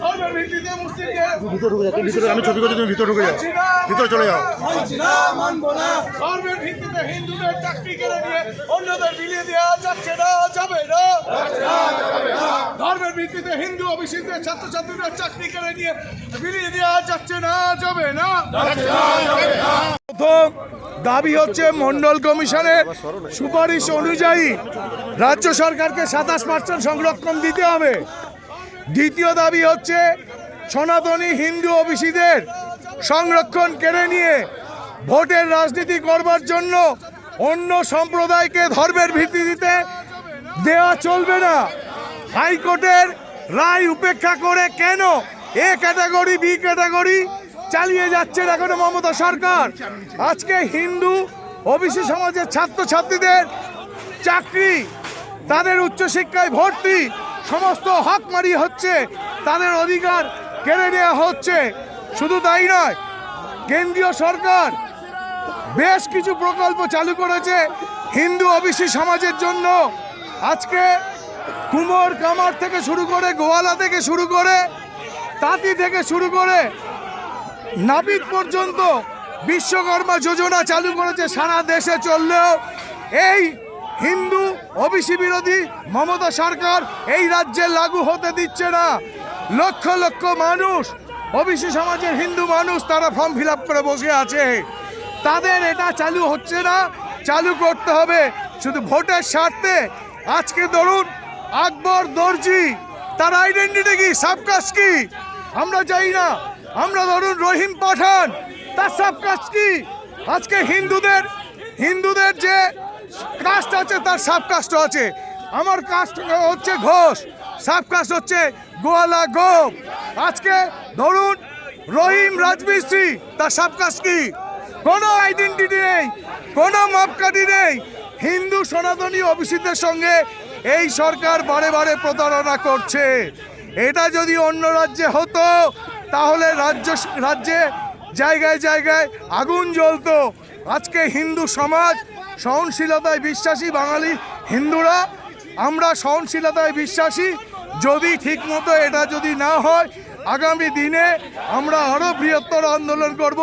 ধর্মের ভিত্তিতে মুসলিমদের ভিতরে ঢুকে যাও ভিতরে আমি ছবি করছি তুমি ভিতরে ঢুকে যাও। ভিতরে চলে যাও। ধর্মের ভিত্তিতে হিন্দুদের চাকরি কেড়ে নিয়ে অন্যদের বিলিয়ে দেওয়া যাচ্ছে না। যাবে না ধর্মের ভিত্তিতে হিন্দু অভিষিক্তের ছাত্রছাত্রীদের চাকরি কেড়ে নিয়ে বিলিয়ে দেওয়া যাচ্ছে না যাবে না। প্রথম দাবি হচ্ছে মন্ডল কমিশনের সুপারিশ অনুযায়ী রাজ্য সরকারকে সাতাশ পার্সেন্ট সংরক্ষণ দিতে হবে। দ্বিতীয় দাবি হচ্ছে সনাতনী হিন্দু ওবিসিদের সংরক্ষণ কেড়ে নিয়ে ভোটের রাজনীতি করবার জন্য অন্য সম্প্রদায়কে ধর্মের ভিত্তিতে দেওয়া চলবে না। হাইকোর্টের রায় উপেক্ষা করে কেন? A category, B category? চালিয়ে যাচ্ছেন এখনও মমতা সরকার। আজকে হিন্দু, ওবিসি সমাজের ছাত্রছাত্রীদের চাকরি, তাদের উচ্চশিক্ষায় ভর্তি, সমস্ত হক মারি হচ্ছে, তাদের অধিকার কেড়ে নেওয়া হচ্ছে। শুধু তাই নয়, কেন্দ্রীয় সরকার বেশ কিছু প্রকল্প চালু করেছে হিন্দু, ওবিসি সমাজের জন্য। আজকে কুমোর কামার থেকে শুরু করে গোয়ালা থেকে শুরু করে, তাঁতি থেকে শুরু করে নাপিত পর্যন্ত বিশ্বকর্মা যোজনা চালু করেছে, সারা দেশে চললেও এই হিন্দু ওবিসি বিরোধী মমতা সরকার এই রাজ্যে লাগু হতে দিচ্ছে না। লক্ষ লক্ষ মানুষ, ওবিসি সমাজের হিন্দু মানুষ তারা ফর্ম ফিল করে বসে আছে। তাদের এটা চালু হচ্ছে না, চালু করতে হবে। শুধু ভোটের স্বার্থে। আজকে ধরুন, আকবর দর্জি, তার আইডেন্টিটি কি, সাবকাস কি? আমরা চাই না। আমরা ধরুন রহিম পাঠান, তার সাবকাস্ট কি? আজকে হিন্দুদের হিন্দুদের যে কাস্ট আছে, তার সাবকাস্ট আছে। আমার কাস্ট হচ্ছে ঘোষ সাবকাস্ট হচ্ছে গোয়ালা গোপ। আজকে ধরুন রহিম রাজমিস্ত্রি তার সাবকাস্ট কি? কোনো আইডেন্টিটি নেই, কোনো মাপকাঠি নেই। হিন্দু সনাতনী অভিষিতের সঙ্গে এই সরকার বারে বারে প্রতারণা করছে। এটা যদি অন্য রাজ্যে হতো তাহলে রাজ্য রাজ্যে জায়গায় জায়গায় আগুন জ্বলতো। আজকে হিন্দু সমাজ সহনশীলতায় বিশ্বাসী বাঙালি হিন্দুরা, আমরা সহনশীলতায় বিশ্বাসী, যদি ঠিকমতো এটা যদি না হয়, আগামী দিনে আমরা আরও বৃহত্তর আন্দোলন করব।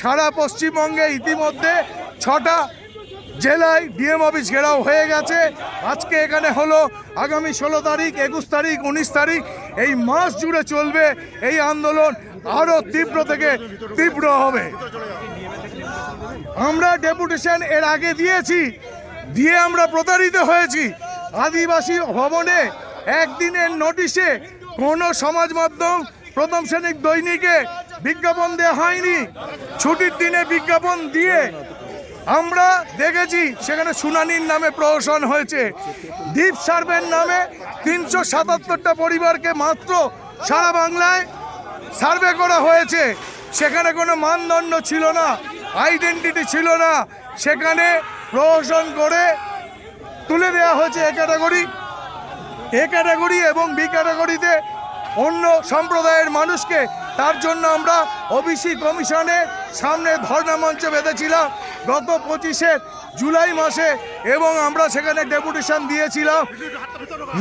সারা পশ্চিমবঙ্গে ইতিমধ্যে ছটা জেলায় ডিএম অফিস ঘেরাও হয়ে গেছে। আজকে এখানে হলো আগামী ষোলো তারিখ, একুশ তারিখ, উনিশ তারিখ এই মাস জুড়ে চলবে এই আন্দোলন আরও তীব্র থেকে তীব্র হবে। আমরা ডেপুটেশন এর আগে দিয়েছি, দিয়ে আমরা প্রতারিত হয়েছি। আদিবাসী ভবনে একদিনের নোটিশে কোনো সমাজ মাধ্যম প্রথম শ্রেণির দৈনিকে বিজ্ঞাপন দেওয়া হয়নি। ছুটির দিনে বিজ্ঞাপন দিয়ে আমরা দেখেছি সেখানে শুনানির নামে প্রহসন হয়েছে। দ্বীপ সার্ভের নামে তিনশো সাতাত্তরটা পরিবারকে মাত্র সারা বাংলায় সার্ভে করা হয়েছে। সেখানে কোনো মানদণ্ড ছিল না আইডেন্টিটি ছিল না। সেখানে প্রহসন করে তুলে দেওয়া হয়েছে এ ক্যাটাগরি এ ক্যাটাগরি এবং বি ক্যাটাগরিতে অন্য সম্প্রদায়ের মানুষকে। তার জন্য আমরা ওবিসি কমিশনের সামনে ধর্ণা মঞ্চ বেঁধেছিলাম। গত পঁচিশে জুলাই মাসে এবং আমরা সেখানে ডেপুটেশন দিয়েছিলাম।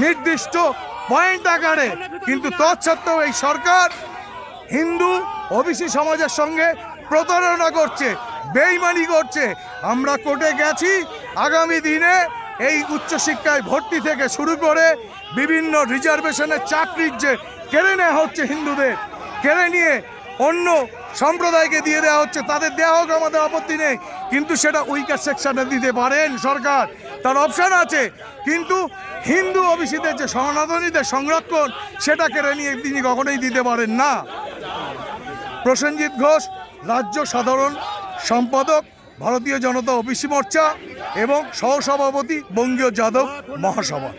নির্দিষ্ট পয়েন্ট আকারে। কিন্তু তৎসত্ত্বেও এই সরকার হিন্দু ওবিসি সমাজের সঙ্গে প্রতারণা করছে, বেইমানি করছে। আমরা কোর্টে গেছি। আগামী দিনে এই উচ্চশিক্ষায় ভর্তি থেকে শুরু করে বিভিন্ন রিজার্ভেশনের চাকরির যে কেড়ে নেওয়া হচ্ছে হিন্দুদের, কেড়ে নিয়ে অন্য সম্প্রদায়কে দিয়ে দেওয়া হচ্ছে। তাদের দেওয়া হোক, আমাদের আপত্তি নেই। কিন্তু সেটা উইকার সেকশনে দিতে পারেন সরকার। তার অপশান আছে। কিন্তু হিন্দু ওবিসিদের যে সনাতনীদের সংরক্ষণ সেটা কেড়ে নিয়ে তিনি কখনোই দিতে পারেন না। প্রসেনজিৎ ঘোষ, রাজ্য সাধারণ সম্পাদক, ভারতীয় জনতা ওবিসি মোর্চা এবং সহসভাপতি বঙ্গীয় যাদব মহাসভা।